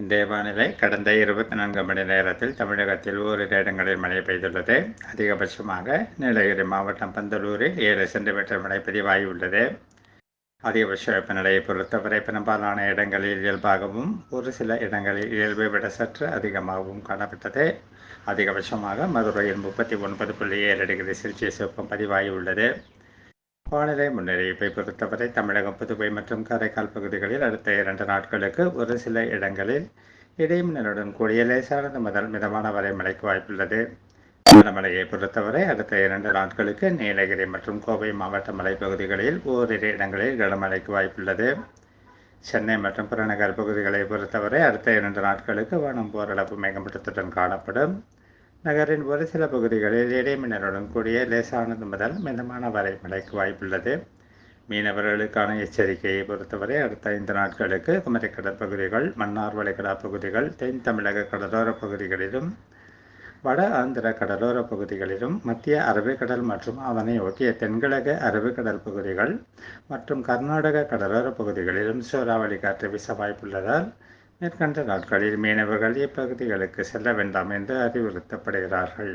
இன்றைய வானிலை கடந்த இருபத்தி நான்கு மணி நேரத்தில் தமிழகத்தில் ஓரிரு இடங்களில் மழை பெய்துள்ளது. அதிகபட்சமாக நீலகிரி மாவட்டம் பந்தலூரில் ஏழு சென்டிமீட்டர் மழை பதிவாகியுள்ளது. அதிகபட்ச வெப்பநிலையை பொறுத்தவரை பெரும்பாலான இடங்களில் இயல்பாகவும் ஒரு சில இடங்களில் இயல்பை விட சற்று அதிகமாகவும் காணப்பட்டது. அதிகபட்சமாக மதுரையில் முப்பத்தி ஒன்பது புள்ளி ஏழு டிகிரி செல்சியஸ் வெப்பம் பதிவாகியுள்ளது. வானிலை முன்னறிவிப்பை பொறுத்தவரை தமிழகம் புதுவை மற்றும் காரைக்கால் பகுதிகளில் அடுத்த இரண்டு நாட்களுக்கு ஒரு சில இடங்களில் இடைமின்னலுடன் கூடிய லேசானது முதல் மிதமான வரை மழைக்கு வாய்ப்புள்ளது. கனமழையை பொறுத்தவரை அடுத்த இரண்டு நாட்களுக்கு நீலகிரி மற்றும் கோவை மாவட்ட மலைப்பகுதிகளில் ஓரிரு இடங்களில் கனமழைக்கு வாய்ப்புள்ளது. சென்னை மற்றும் புறநகர் பகுதிகளை பொறுத்தவரை அடுத்த இரண்டு நாட்களுக்கு வானம் ஓரளவு மேகமூட்டத்துடன் காணப்படும். நகரின் ஒரு சில பகுதிகளில் இடைமின்னலுடன் கூடிய லேசானது முதல் மிதமான வரை மழைக்கு வாய்ப்புள்ளது. மீனவர்களுக்கான எச்சரிக்கையை பொறுத்தவரை அடுத்த ஐந்து நாட்களுக்கு குமரி கடற்பகுதிகள் மன்னார் வளைகுடா பகுதிகள் தென் தமிழக கடலோர பகுதிகளிலும் வட ஆந்திர கடலோர பகுதிகளிலும் மத்திய அரபிக்கடல் மற்றும் அதனை ஒட்டிய தென்கிழக்கு அரபிக்கடல் பகுதிகள் மற்றும் கர்நாடக கடலோர பகுதிகளிலும் சூறாவளி காற்று வீச வாய்ப்புள்ளதால் மேற்கண்ட நாட்களில் மீனவர்கள் இப்பகுதிகளுக்கு செல்ல வேண்டாம் என்று அறிவுறுத்தப்படுகிறார்கள்.